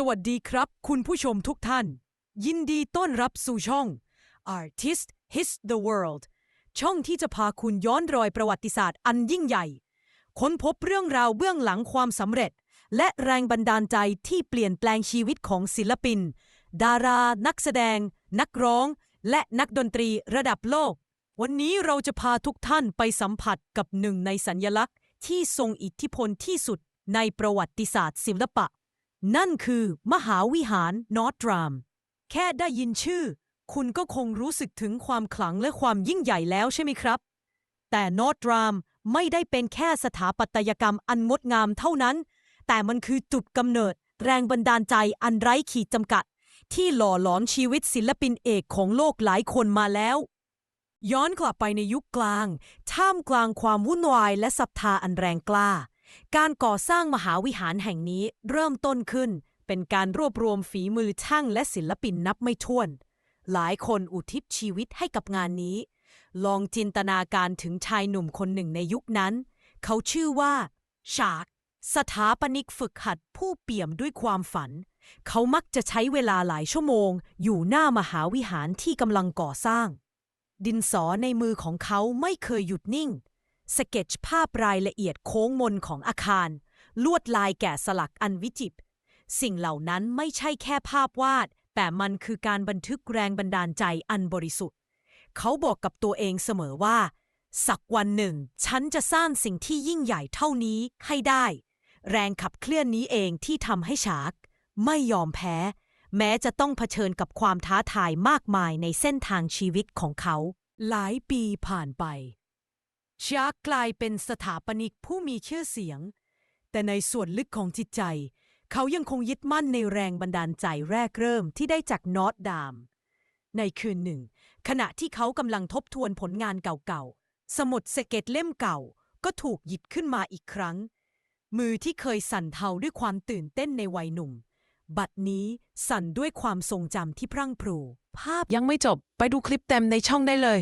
สวัสดีครับ คุณผู้ชมทุกท่าน ยินดีต้อนรับสู่ช่อง Artist His the World ช่องที่จะพาคุณย้อนรอยประวัติศาสตร์อันยิ่งใหญ่ ค้นพบเรื่องราวเบื้องหลังความสำเร็จ และแรงบันดาลใจที่เปลี่ยนแปลงชีวิตของศิลปิน ดารา นักแสดง นักร้อง และนักดนตรีระดับโลก วันนี้เราจะพาทุกท่านไปสัมผัสกับหนึ่งในสัญลักษณ์ ที่ทรงอิทธิพลที่สุดในประวัติศาสตร์ศิลปะ นั่นคือมหาวิหารนอตราม แค่ได้ยินชื่อ คุณก็คงรู้สึกถึงความขลังและความยิ่งใหญ่แล้วใช่ไหมครับ แต่นอตรามไม่ได้เป็นแค่สถาปัตยกรรมอันงดงามเท่านั้น แต่มันคือจุดกำเนิด แรงบันดาลใจอันไร้ขีดจำกัด ที่หล่อหลอมชีวิตศิลปินเอกของโลกหลายคนมาแล้ว ย้อนกลับไปในยุคกลาง ท่ามกลางความวุ่นวายและศรัทธาอันแรงกล้า การก่อสร้างมหาวิหารแห่งนี้เริ่มต้นขึ้น เป็นการรวบรวมฝีมือช่างและศิลปินนับไม่ถ้วน หลายคนอุทิศชีวิตให้กับงานนี้ ลองจินตนาการถึงชายหนุ่มคนหนึ่งในยุคนั้น เขาชื่อว่า ชาก สถาปนิกฝึกหัดผู้เปี่ยมด้วยความฝัน เขามักจะใช้เวลาหลายชั่วโมง อยู่หน้ามหาวิหารที่กำลังก่อสร้าง ดินสอในมือของเขาไม่เคยหยุดนิ่ง สเก็ตชภาพรายละเอียดโค้งมนของอาคาร ลวดลายแกะสลักอันวิจิตรสิ่งเหล่านั้นไม่ใช่แค่ภาพวาด แต่มันคือการบันทึกแรงบันดาลใจอันบริสุทธิ์ เขาบอกกับตัวเองเสมอว่า สักวันหนึ่ง ฉันจะสร้างสิ่งที่ยิ่งใหญ่เท่านี้ให้ได้ แรงขับเคลื่อนนี้เองที่ทำให้ชาร์กไม่ยอมแพ้ แม้จะต้องเผชิญกับความท้าทายมากมายในเส้นทางชีวิตของเขา หลายปีผ่านไป ชาร์กกลายเป็นสถาปนิกผู้มีชื่อเสียง แต่ในส่วนลึกของจิตใจ เขายังคงยึดมั่นในแรงบันดาลใจแรกเริ่มที่ได้จากนอตดาม ในคืนหนึ่ง ขณะที่เขากำลังทบทวนผลงานเก่าๆ สมุดสเก็ตเล่มเก่าก็ถูกหยิบขึ้นมาอีกครั้ง มือที่เคยสั่นเทาด้วยความตื่นเต้นในวัยหนุ่ม บัดนี้สั่นด้วยความทรงจำที่พรั่งพรู ภาพยังไม่จบไปดูคลิปเต็มในช่องได้เลย